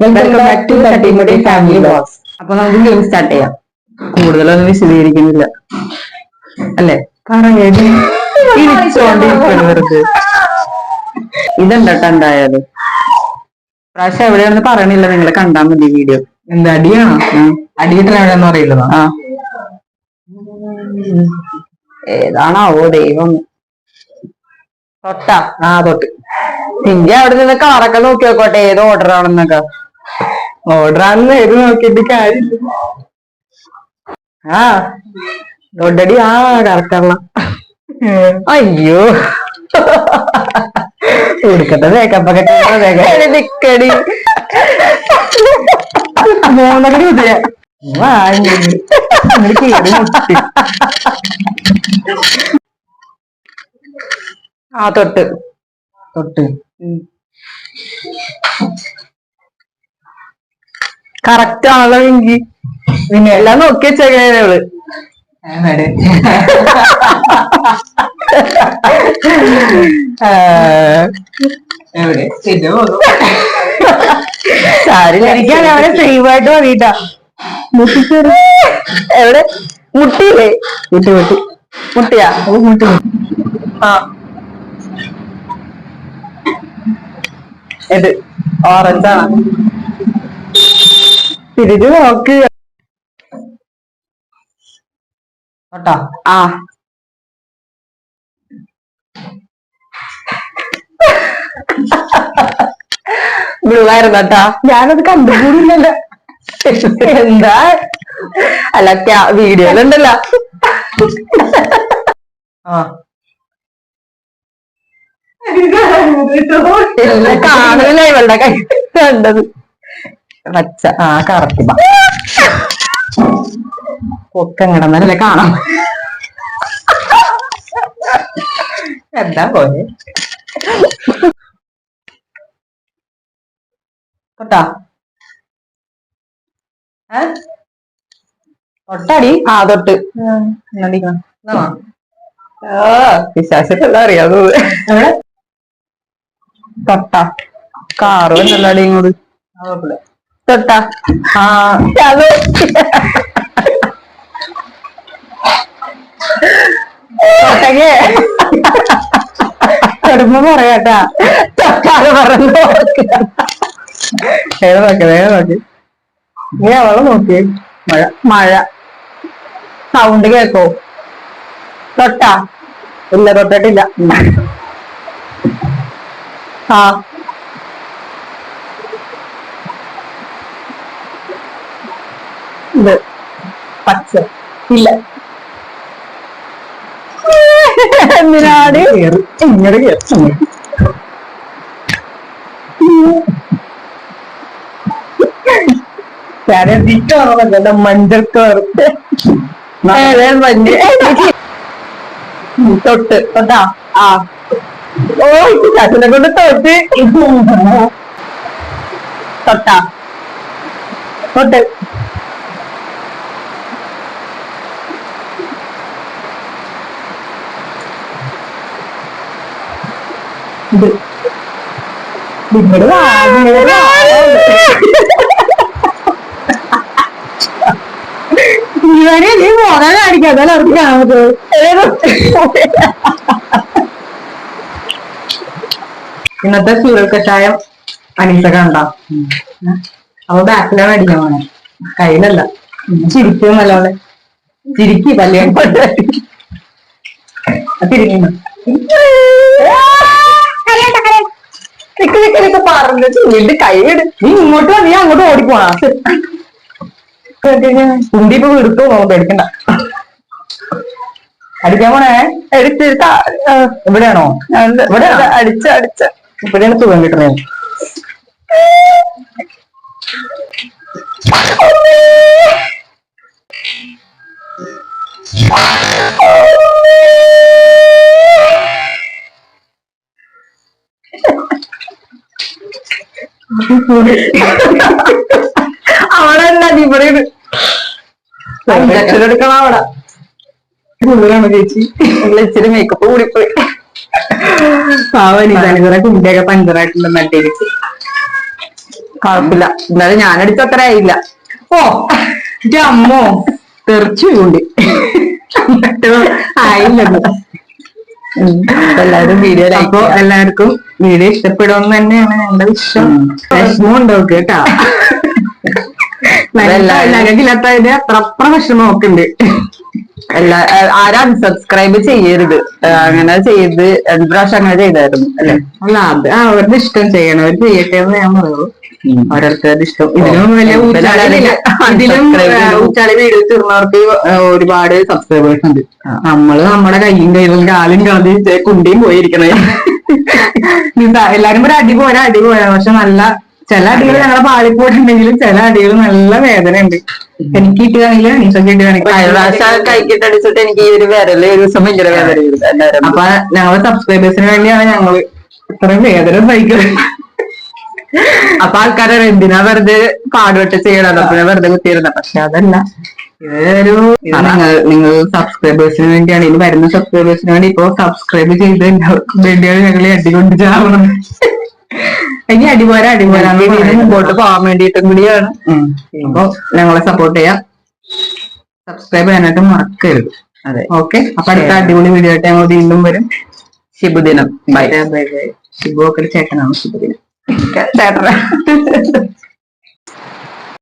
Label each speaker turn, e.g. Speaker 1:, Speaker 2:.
Speaker 1: Welcome back to Thattimudi family box അപ്പൊ നമുക്ക് game start ചെയ്യാം. കൂടുതലൊന്നും വിശദീകരിക്കുന്നില്ല. അല്ലെ? പറയടി ഇരിച്ചോണ്ടിരിക്കണം വെറുതെ. ഇതെന്തട്ടോ എന്തായാലും? പ്രാവശ്യം എവിടെയാണെന്ന് പറയണില്ല. നിങ്ങൾ കണ്ടാ മതി വീഡിയോ
Speaker 2: എന്താ അടിയാണോ? അടിയിട്ടാണ് എവിടെയെന്ന് അറിയില്ലതാ?
Speaker 1: ആ. ഏതാണാവോ ദൈവം. തൊട്ടാ.
Speaker 2: ആ തൊട്ട്.
Speaker 1: നിന്റെ അവിടെ നിന്ന് കാറൊക്കെ നോക്കി നോക്കോട്ടെ ഏത് ഓർഡർ ആണെന്നൊക്കെ.
Speaker 2: ഓർഡർ ആണെന്ന് ഏത് നോക്കിയിട്ട് കാര്യമില്ല.
Speaker 1: ആ
Speaker 2: ഒഡടി ആ കറക്റ്റാണല്ലോ
Speaker 1: അയ്യോ. എടി നിക്കടി.
Speaker 2: മൂന്നടി ഉദയ വാങ്ങി കേറി മുട്ടി.
Speaker 1: ആ തൊട്ട്.
Speaker 2: തൊട്ട്.
Speaker 1: കറക്റ്റ് ആണല്ലോ എങ്കി പിന്നെ എല്ലാം നോക്കി വെച്ചേക്കണേൾ
Speaker 2: ആണടെ. എവിടെ? ഇത് പോന്നു.
Speaker 1: എനിക്കാണ് അവനെ സേവ് ആയിട്ട് മതിട്ടാ മുട്ടിച്ചേറി എവിടെ? മുട്ടിയില്ലേ?
Speaker 2: മുട്ടി മുട്ടി.
Speaker 1: മുട്ടിയാ?
Speaker 2: മുട്ടി
Speaker 1: ആ. ഇത്. ഓറഞ്ചാണ് തിരിച്ചു നോക്ക്.
Speaker 2: തൊട്ടാ?
Speaker 1: ആ. ബ്ലൂ ആയിരുന്നു കേട്ടാ. ഞാനത് കണ്ടുകൂടില്ലല്ലോ എന്താ? അല്ല വീഡിയോയിലുണ്ടല്ലോ.
Speaker 2: ആ.
Speaker 1: കാണുന്നില്ല ഇവളുടെ കൈ. കണ്ടത്. പച്ച
Speaker 2: ആ കറക്റ്റ്. ഒക്കെ കിടന്നല്ലേ കാണാം. എന്താ പോലെ തൊട്ടാ. ഏ?
Speaker 1: ആ തൊട്ട്. വിശ്വാസത്തില്ല അറിയാതെ തൊട്ട. കാറ് എന്നല്ലാടി ഇങ്ങോട്ട്. തൊട്ട. അത്
Speaker 2: തൊടുമ്പോ പറയാട്ടാ.
Speaker 1: പറഞ്ഞു
Speaker 2: നീ അവളെ നോക്കി. മഴ
Speaker 1: മഴ. സൗണ്ട് കേക്കോ? തൊട്ടാ.
Speaker 2: ഇല്ല തൊട്ടിട്ടില്ല.
Speaker 1: ആ.
Speaker 2: ഇത്
Speaker 1: പച്ച. ഇല്ല. എന്തിനാടി?
Speaker 2: മഞ്ചൾ കറുത്ത്
Speaker 1: വണ്ടി തൊട്ട്. തൊട്ടാ ആ.
Speaker 2: ഓ ചാച്ചനെ കൊണ്ട് തൊട്ട്.
Speaker 1: തൊട്ടാ.
Speaker 2: തൊട്ട്. ഇത്. നിങ്ങളുടെ
Speaker 1: ഇവനെ നീ മോനെ കാണിക്കാം. അതല്ല അവർക്ക് കാണുന്നത്.
Speaker 2: ഇന്നത്തെ ചൂരൽ കഷായം അനീസ കണ്ട. അപ്പൊ ബാക്കിലാണ് അടിക്കാൻ പോണെ. കയ്യിലല്ല. ചിരിക്കും നല്ലോളെ ചിരിക്കി കല്യാണം തിരിഞ്ഞു
Speaker 1: നിക്ക് നിക്ക് നിക്ക് പറഞ്ഞു ചുണ്ടിട്ട് കൈയിട്
Speaker 2: നീ ഇങ്ങോട്ട് നീ അങ്ങോട്ട് ഓടിപ്പോണാ കുണ്ടി ഇപ്പൊ എടുത്തു പോകും പേടിക്കണ്ട അടിക്കാൻ പോണേ
Speaker 1: എടുത്തിട്ട്
Speaker 2: ഇവിടെയാണോ ഇവിടെ
Speaker 1: അടിച്ച അടിച്ച
Speaker 2: ഇവിടെയാണ് സുഖം കിട്ടുന്നത്
Speaker 1: അവിടെ അല്ല നീ.
Speaker 2: ഇഞ്ചക്ഷൻ എടുക്കണം അവിടെ. ഉള്ളിലാണ് ചേച്ചി.
Speaker 1: ഇച്ചിരി മേക്കപ്പ് കൂടിപ്പോയി.
Speaker 2: പാവനി കുറെ കുണ്ടിയൊക്കെ പഞ്ചറായിട്ടുണ്ടെന്ന് അടിയിലേക്ക്
Speaker 1: കുഴപ്പമില്ല. എന്നാലും ഞാനടിച്ച അത്ര ആയില്ല.
Speaker 2: ഓ എന്റെ അമ്മോ. തെറിച്ചു കൊണ്ട്
Speaker 1: അപ്പൊ എല്ലാവരും വീഡിയോ
Speaker 2: അപ്പോ എല്ലാവർക്കും വീഡിയോ ഇഷ്ടപ്പെടുമെന്ന് തന്നെയാണ് ഞങ്ങളുടെ വിശ്വം വിഷമം ഉണ്ടാവും കേട്ടാ. ഞങ്ങൾക്കില്ലാത്തതിന്റെ അത്ര വിഷമം ഒക്കെ ഉണ്ട്
Speaker 1: എല്ലാ ആരും അൺസബ്സ്ക്രൈബ് ചെയ്യരുത്. അങ്ങനെ ചെയ്ത് പ്രാവശ്യം അങ്ങനെ ചെയ്തായിരുന്നു അല്ലെ?
Speaker 2: അല്ല അത് അവരുടെ ഇഷ്ടം ചെയ്യണം. അവർ ചെയ്യട്ടെ എന്ന് ഞാൻ പറയുള്ളൂ. ഓരോരുത്തരുടെ ഇഷ്ടം. ഇതിലും വലിയ
Speaker 1: ഉം.
Speaker 2: അതിലും
Speaker 1: Unsubscribe
Speaker 2: വീഡിയോ തീർന്നവർക്ക് ഒരുപാട് സബ്സ്ക്രൈബേഴ്സ് ഉണ്ട്. നമ്മൾ നമ്മുടെ കയ്യും കയ്യിലും കാലും കളി കുണ്ടിയും പോയിരിക്കണേ. എല്ലാരും ഒരു അടി പോരാ അടി പോരാ. പക്ഷെ നല്ല ചില അടികൾ ഞങ്ങളെ പാളിപ്പോയിട്ടുണ്ടെങ്കിലും ചില അടികൾ നല്ല വേദന ഉണ്ട്. എനിക്ക് കിട്ടുകയാണെങ്കിൽ
Speaker 1: പ്രാവശ്യം
Speaker 2: കിട്ടുകയാണെങ്കിൽ
Speaker 1: കൈക്കിട്ടടിച്ചിട്ട് എനിക്ക് ഈ ഒരു വിരൽ ഒരു ദിവസം ഭയങ്കര വേദന
Speaker 2: അപ്പൊ ഞങ്ങളെ സബ്സ്ക്രൈബേഴ്സിന് വേണ്ടിയാണ് ഞങ്ങൾ ഇത്രയും വേദന സഹിക്കുന്നത്
Speaker 1: അപ്പൊ ആൾക്കാരെ എന്തിനാ വെറുതെ പാടുപെട്ട് ചെയ്യണം ഞാൻ വെറുതെ കുത്തിയിരുന്ന. പക്ഷെ അതല്ല.
Speaker 2: ഇതൊരു ഇത് നിങ്ങൾ നിങ്ങൾ സബ്സ്ക്രൈബേഴ്സിന് വേണ്ടിയാണ്. ഇനി വരുന്ന സബ്സ്ക്രൈബേഴ്സിന് വേണ്ടി ഇപ്പൊ സബ്സ്ക്രൈബ് ചെയ്ത് വേണ്ടിയാണ് ഞങ്ങൾ അടികൊണ്ട് കൊണ്ട് ചാവണം ഇനി അടിപോര അടിപോര
Speaker 1: മുമ്പോട്ട് പോകാൻ വേണ്ടിയിട്ടും കൂടിയാണ്.
Speaker 2: അപ്പൊ ഞങ്ങളെ സപ്പോർട്ട് ചെയ്യാം. സബ്സ്ക്രൈബ് ചെയ്യാനായിട്ട് മറക്കരുത്.
Speaker 1: അതെ.
Speaker 2: ഓക്കെ അപ്പൊ അടുത്ത അടിപൊളി വീഡിയോ ആയിട്ട് ഞങ്ങൾ വീണ്ടും വരും.
Speaker 1: ശിബുദിനം ബൈ
Speaker 2: ബൈ ബൈ ശിബു ഒക്കെ ചേട്ടനാണ് ശുഭദിനം.
Speaker 1: ചേട്ടനാ